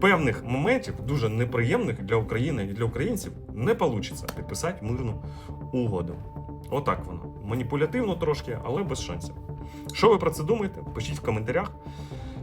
певних моментів, дуже неприємних для України і для українців, не вийде підписати мирну угоду. Отак воно. Маніпулятивно трошки, але без шансів. Що ви про це думаєте? Пишіть в коментарях.